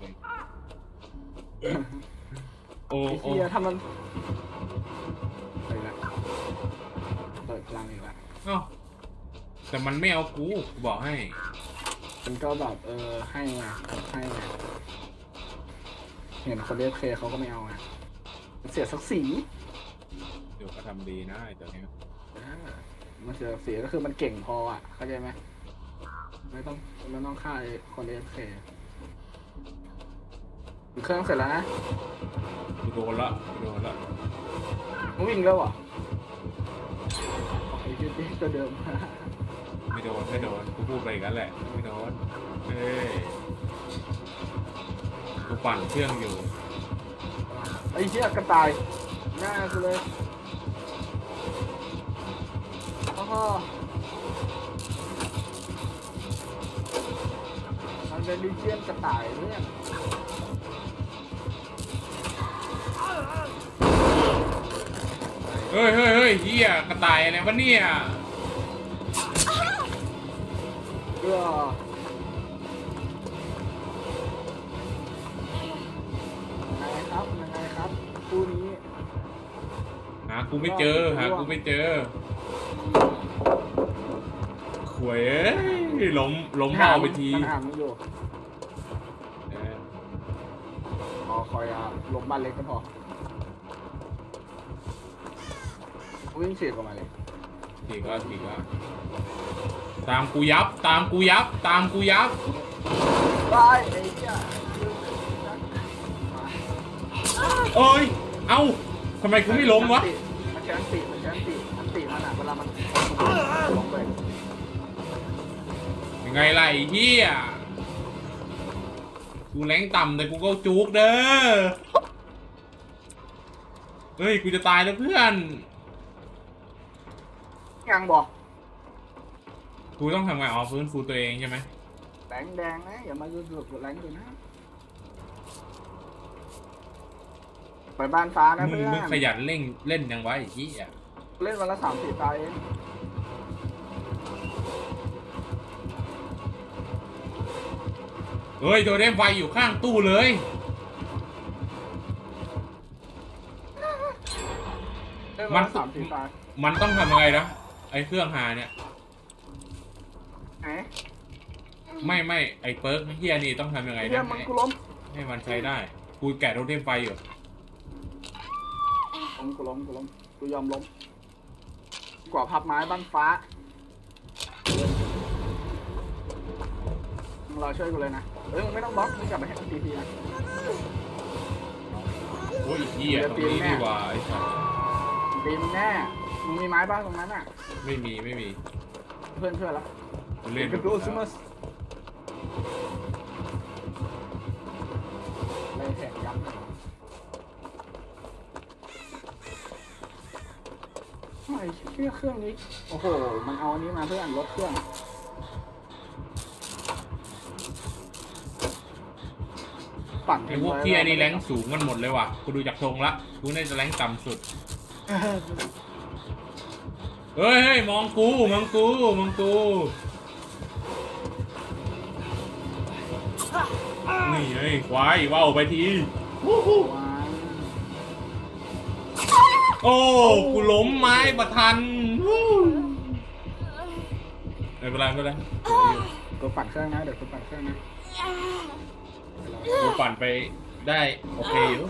ผมโอ้ไอ้โอ้เหี้ยถ้ามันไปละเปิดพลังอีกละเอ้าแต่มันไม่เอากูกูบอกให้ มันก็แบบเออให้ไงให้ไงเห็นคนเรียกเคเขาก็ไม่เอาไงมันเสียศักดิ์ศรีเดี๋ยวก็ทำดีนะไอ้ตัวเนี้ยเออมันเสียศักดิ์ศรีก็คือมันเก่งพออะเข้าใจไหมไม่ต้องไม่ต้องฆ่าไอ้คนเรียกเค เครื่องเสร็จแล้วนะกูโดนละกูโดนละมึงวิ่งแล้วเหรอไอ้จุดนี้ตัวเดิม ไม่โดนไม่โดนกูพูดไปกันแหละไม่โดนเฮ้ยกูปั่นเครื่องอยู่ไอ้เชี่ยกระต่ายหน้ากูเลยโอ้โหมันเป็นลิเจียนกระต่ายเนี่ย เฮ้ยเฮ้ยเฮ้ยเฮียกระต่ายอะไรวะเนี่ยเพื่อยังไงครับยังไงครับคู่นี้หากูไม่เจอหากูไม่เจอขวยเอ้ยล้มล้มเมาไปทีมันอ่านไม่อยู่เออขอคอยอะลงบ้านเล็กก็พอ วิ่งเสียกออกมาเลยทีก็ทีก็ตามกูยับ ตามกูยับ ตามกูยับไปไอ้เหี้ยเอ้ย เอ้าทำไมกูไม่ล้มวะ มันแค่อันติมันแค่อันติอันติมันอะเวลามันลงไปยังไงล่ะไอ้เหี้ย กูแรงต่ำแต่กูก็จุกเด้อ เฮ้ย กูจะตายแล้วเพื่อน ยังบอกกูต้องทำไงอ๋อฟื้นฟูตัวเองใช่ไหมแดงแดงนะอย่ามาดูดูแรงดูนะไปบ้านฟ้านะมึงเพื่อมึงขนยันเล่นเล่นยังไวะไอ้เหี้ยเล่นวันละสามสี่ตาเองเฮ้ยโดนเดมไฟอยู่ข้างตู้เลย เล่นวันละสามสี่ตา มันต้องทำยังไงนะ ไอ้เครื่องหาเนี่ย ไหนไม่ไม่ไอ้เปิร์กเฮียนี่ต้องทำยังไงเฮียนะมึงให้กูล้มให้มันใช้ได้กูแกะโทเทมไฟอยู่ล้มกูล้มกูล้มกูยอมล้มกว่าพับไม้บ้านฟ้ามึงรอช่วยกูเลยนะเอ้ยมึงไม่ต้องบล็อกมึงกลับไปให้มันตีทีนะ โอ้ยเฮียตรงนี้ดีกว่าไอ้สัส ตีมึงแน่ มึงมีไม้บ้างตรงนั้นอะ ไม่มีไม่มีเพื่อนเพื่อนแล้วกูเล่นกระโดดซิมัสเลยแถมย้ำเลยไอ้เชี่ยเครื่องนี้ โอ้โห มันเอาอันนี้มาเพื่ออันลดเครื่อง ปั่นไอ้พวกเฮียนี่แรงสูงกันหมดเลยว่ะกูดูจากทรงละกูน่าจะแรงต่ำสุด เฮ้ยเฮ้ยมองกูมองกูมองกูนี่ไอ้ควายว่าวไปทีวู้ฮู้วางโอ้กูล้มไม้ประทันวู้ไม่เป็นไรไม่เป็นไรเดี๋ยวอยู่กูปั่นเครื่องนะเดี๋ยวกูปั่นเครื่องนะกูปั่นไปได้โอเคอยู่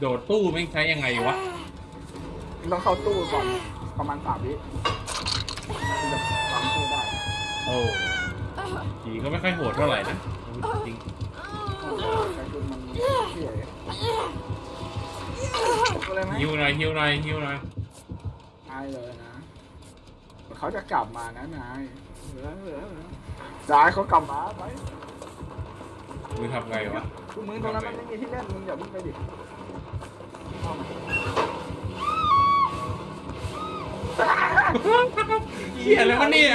โดดตู้ไม่งใช้ยังไงวะ มึงต้องเข้าตู้ก่อนประมาณสามวิมึงจะวางตู้ได้โอ้ผีก็ไม่ค่อยโหดเท่าไหร่นะจริงโอ้โหแต่คุณมันเสียกูเลยไหมฮิวหน่อยฮิวหน่อยฮิวหน่อยนายเลยนะเขาจะกลับมานะนายเหลือเหลือเหลือจายเขากลับมาไปมึงทำไงวะคือมึงตรงนั้นมันไม่มีที่เล่นมึงอย่าเพิ่งไปดิ เฮียอะไรวะเนี่ย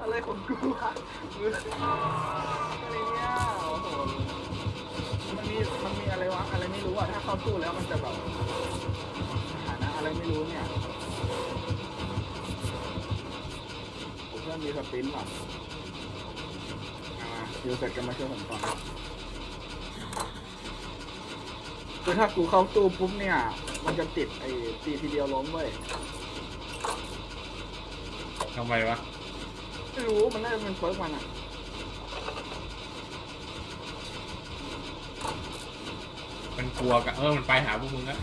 อะไรของกูวะอะไรเนี่ยมันมีมันมีอะไรวะอะไรไม่รู้อะถ้าเขาตู้แล้วมันจะแบบฐานอะไรไม่รู้เนี่ยผมเพื่อนมีสปินหรอมาอยู่เสร็จกันมาช่วยผมก่อน คือถ้ากูเข้าตู้ปุ๊บเนี่ย มันจะติดไอ้ตีทีเดียวล้มเว้ยทำไมวะ ไม่รู้มันน่าจะเป็นเฟิร์สมันอะมันกลัวกันเออ มันไปหาพวกมึงแล้ว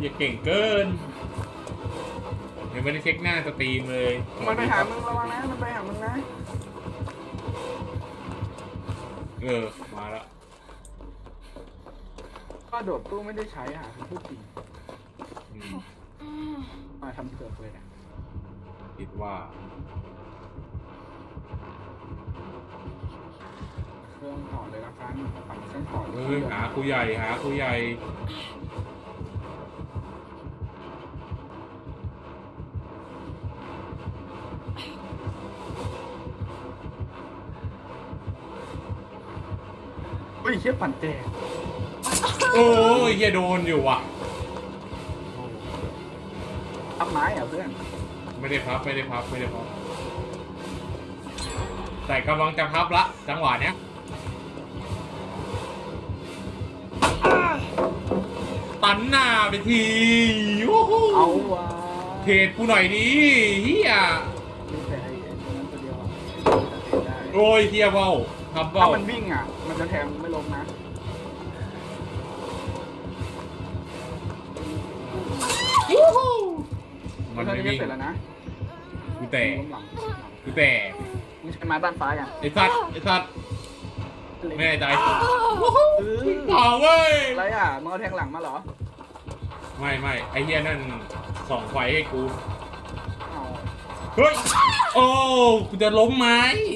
อย่าเก่งเกินยังไม่ได้เช็คหน้าสตรีมเลยมันไปหามึงระวังนะ มันไปหามึงนะ เออ มาแล้วก็โดดตู้ไม่ได้ใช้อะคือพูดจริงอืมมาทำเผือกเลยนะคิดว่าเครื่องต่อเลยละกันปั่นเครื่องต่อเออหาครูใหญ่หาครูใหญ่ เฮ้ยเชี่ยปั่นแจกโอ้ยเฮียโดนอยู่ว่ะ ทับไม้เหรอะเพื่อนไม่ได้พับไม่ได้พับไม่ได้พับแต่กำลังจะพับละ จังหวะเนี้ยตันหน้าไปทีวู้ฮู้เอาวะเทรดกูหน่อยดิเฮียมีแต่ไอ้ไอ้ตัวนั้นตัวเดียวอะที่จะเทได้ โอ้ยเฮียเบ้า ทำถ้าเบ้ามันวิ่งอะ มันจะแทงไม่ลงนะมันเท่าไม่นี้ก็วิ่งเสร็จแล้วนะกูแต่ล้มหลังกูแต่มึงใช้ไม้บ้านฟ้าอย่างไอ้สัตว์ไอ้สัตว์ไม่แน่ใจเออเอาเว้ยอะไรอะมึงเอาแทงหลังมาเหรอ ไม่ไม่ไอ้เฮียนั่นส่องไฟให้กูเอา เฮ้ย โอ้กูจะล้มไหม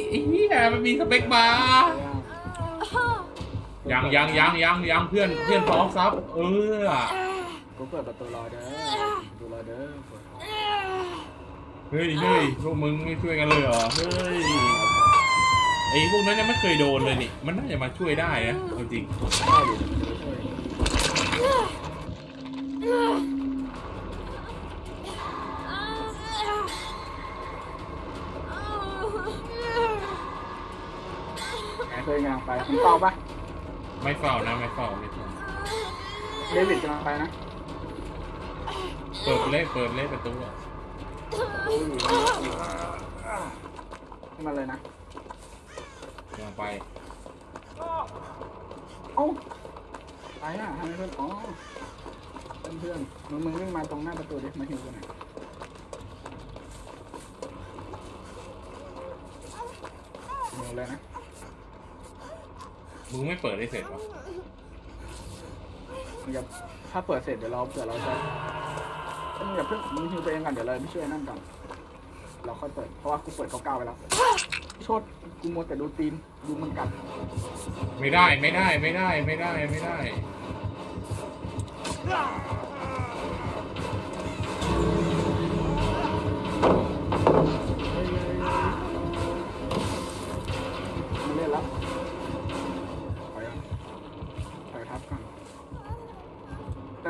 ไอ้เหี้ยมันมีสเปคบาร์ยังยังยังยังยังเพื่อนเพื่อนพร้อมซับ เออ กูเปิดประตูรอเด้อประตูรอเด้อเปิดเฮ้ยเฮ้ยพวกมึงไม่ช่วยกันเลยเหรอ เฮ้ย ไอ้พวกนั้นยังไม่เคยโดนเลยนี่ มันน่าจะมาช่วยได้นะเอาจริง ได้ดิมันจะช่วย เคยกำลังไปมึงเป้าปะไม่เฝ้านะไม่เฝ้าไม่เฝ้าเดวิดกำลังไปนะเปิดเล่เปิดเล่ประตูอะขึ้นมาเลยนะลงไปเอ้าไปอะทำไมเพื่อนอ๋อเพื่อนเพื่อนมึงมึงวิ่งมาตรงหน้าประตูดิมาหิวกูหน่อยหิวเลยนะ มึงไม่เปิดได้เสร็จวะมึงอย่าถ้าเปิดเสร็จเดี๋ยวเราเผื่อเราจะมึงอย่าเพิ่งมึงหิวตัวเองก่อนเดี๋ยวเราไม่ช่วยนั่นก่อนเราค่อยเปิดเพราะว่ากูเปิดเก้าๆไปแล้วโชดกูมัวแต่ดูตีนดูมันกัดไม่ได้ไม่ได้ไม่ได้ไม่ได้ไม่ได้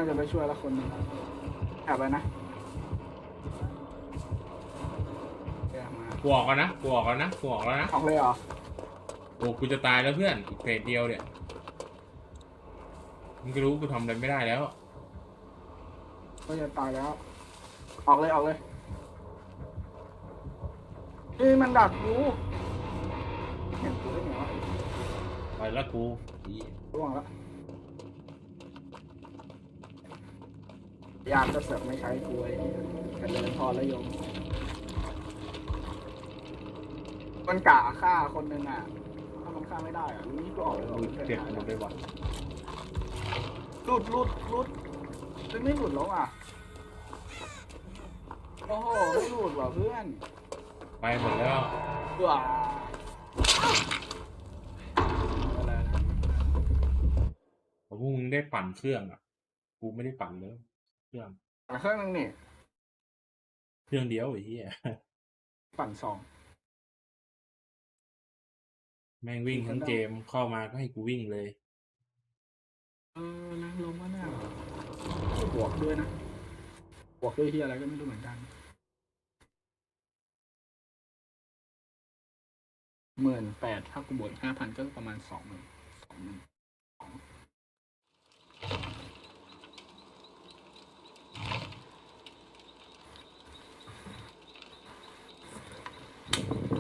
จะไปช่วยละคนหนึงแอบไปนะแอบมากูออกแล้วนะกูออกแล้วนะกูออกแล้วนะ ออกเลยเหรอ โอ้กูจะตายแล้วเพื่อน อีกเฟสเดียวเนี่ย มึงก็รู้กูทำอะไรไม่ได้แล้ว ก็จะตายแล้ว ออกเลยออกเลยเฮ้ยมันดักกูเห็นกูได้ไงวะไปแล้วกูอีร่วงแล้ว ยามจะเสือกไม่ใช้กูไอ้กันเลยพอแล้วยมมันกะฆ่าคนหนึ่งอะ ถ้ามันฆ่าไม่ได้อะนี่ก็ออกเลยหรอเจ็บหมดเลยว่ะหลุดหลุดหลุดเฮ้ยไม่หลุดแล้วอะ โอ้โห ไม่หลุดว่ะเพื่อน ไปหมดแล้วว้าพวกมึงได้ปั่นเครื่องอะ กูไม่ได้ปั่นเลย เครื่องแต่เครื่องนึงนี่เครื่องเดียวไอ้เหี้ยปั่นสอง แม่งวิ่งทั้งเกมเข้ามาก็ให้กูวิ่งเลย เออนะลงมาหน้าบวกด้วยนะบวกด้วยที่อะไรก็ไม่รู้เหมือนกันหมื่นแปดถ้ากูบวกห้าพันก็ประมาณสองหมื่นสองหมื่น